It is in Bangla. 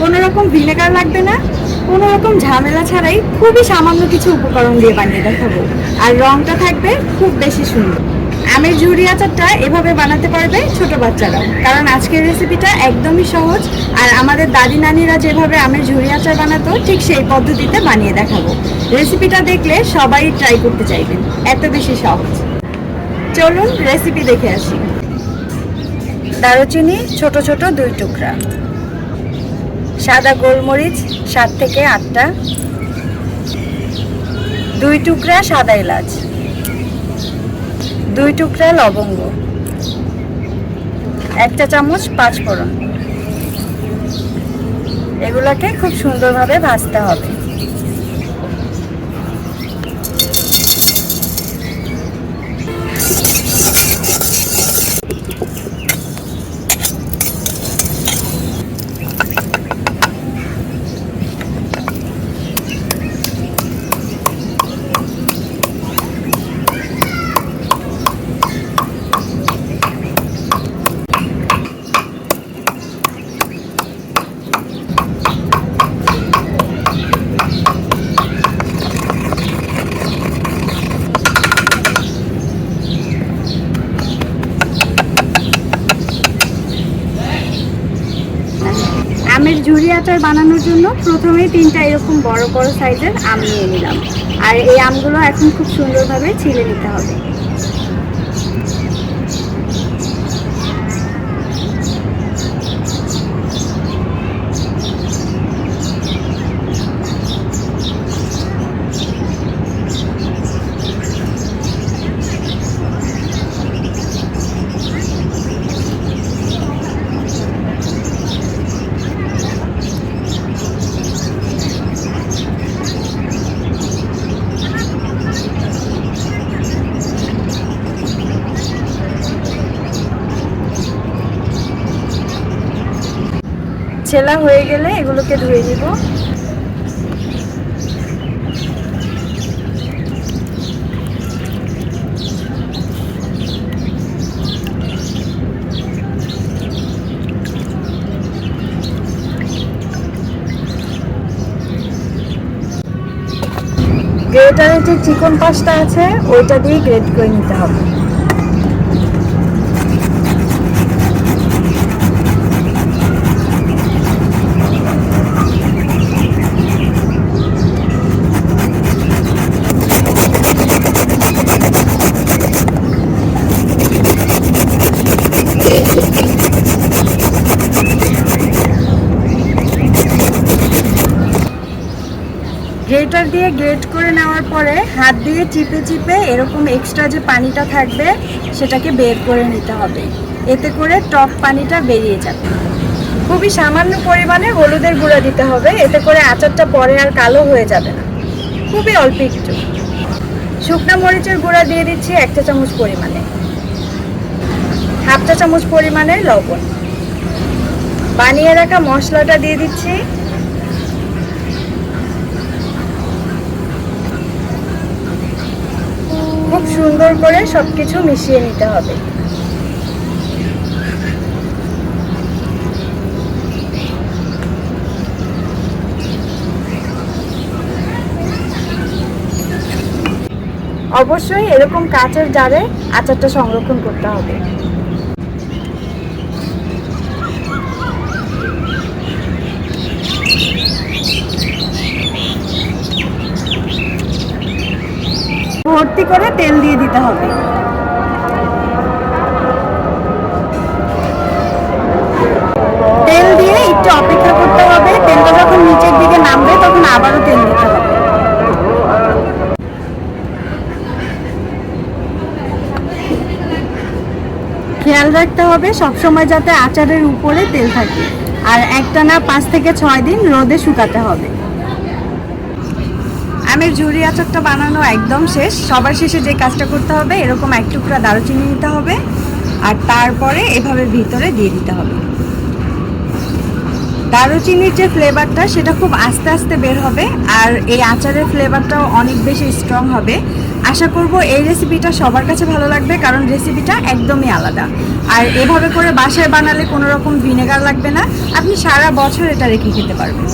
কোনো রকম ভিনেগার লাগবে না, কোনো রকম ঝামেলা ছাড়াই খুবই সামান্য কিছু উপকরণ দিয়ে বানিয়ে দেখাবো। আর রংটা থাকবে খুব বেশি সুন্দর। আমের ঝুরি আচারটা এভাবে বানাতে পারবে ছোট বাচ্চারাও। কারণ আজকের রেসিপিটা একদমই সহজ, আর আমাদের দাদি নানিরা যেভাবে আমের ঝুরি আচার বানাতো, ঠিক সেই পদ্ধতিতে বানিয়ে দেখাবো। রেসিপিটা দেখলে সবাই ট্রাই করতে চাইবেন, এত বেশি সহজ। চলুন রেসিপি দেখে আসি। দারুচিনি ছোট ছোট দুই টুকরা। সাদা গোলমরিচ সাত থেকে আটটা। দুই টুকরা সাদা এলাচ। দুই টুকরা লবঙ্গ। একটা চামচ পাঁচফোড়ন। এগুলোকে খুব সুন্দরভাবে ভাজতে হবে। ঝুরি আচার বানানোর জন্য প্রথমে তিনটা এরকম বড় বড় সাইজের আম নিয়ে নিলাম। আর এই আমগুলো এখন খুব সুন্দরভাবে ছিলে নিতে হবে। ছেলা হয়ে গেলে এগুলোকে ধুয়ে নিব। গ্রেটারের যে চিকন পাশটা আছে, ওইটা দিয়ে গ্রেট করে নিতে হবে। গ্রেটার দিয়ে গ্রেট করে নেওয়ার পরে হাত দিয়ে চিপে চিপে এরকম এক্সট্রা যে পানিটা থাকবে, সেটাকে বের করে নিতে হবে। এতে করে টক পানিটা বেরিয়ে যাবে। খুবই সামান্য পরিমাণে হলুদের গুঁড়া দিতে হবে, এতে করে আচারটা পরে আর কালো হয়ে যাবে না। খুবই অল্প একটু। শুকনো মরিচের গুঁড়া দিয়ে দিচ্ছি এক চা চামচ পরিমাণে। হাফ চা চামচ পরিমাণে লবণ। বানিয়ে রাখা মশলাটা দিয়ে দিচ্ছি খুব সুন্দর করে সব কিছু মিশিয়ে নিতে হবে। অবশ্যই এরকম কাঁচের জারে আচারটা সংরক্ষণ করতে হবে। ভর্তি করে তেল দিয়ে দিতে হবে। তেল দিয়ে একটু অপেক্ষা করতে হবে। তেলটা যখন নিচের দিকে নামবে, তখন আবারও তেল দিতে হবে। খেয়াল রাখতে হবে, সবসময় যাতে আচারের উপরে তেল থাকে। আর একটানা পাঁচ থেকে ছয় দিন রোদে শুকাতে হবে। আমের ঝুরি আচারটা বানানো একদম শেষ। সবার শেষে যে কাজটা করতে হবে, এরকম এক টুকরা দারুচিনি নিতে হবে। আর তারপরে এভাবে ভিতরে দিয়ে দিতে হবে। দারুচিনির যে ফ্লেভারটা সেটা খুব আস্তে আস্তে বের হবে। আর এই আচারের ফ্লেভারটাও অনেক বেশি স্ট্রং হবে। আশা করব এই রেসিপিটা সবার কাছে ভালো লাগবে, কারণ রেসিপিটা একদমই আলাদা। আর এভাবে করে বাসায় বানালে কোনো রকম ভিনেগার লাগবে না। আপনি সারা বছর এটা রেখে খেতে পারবেন।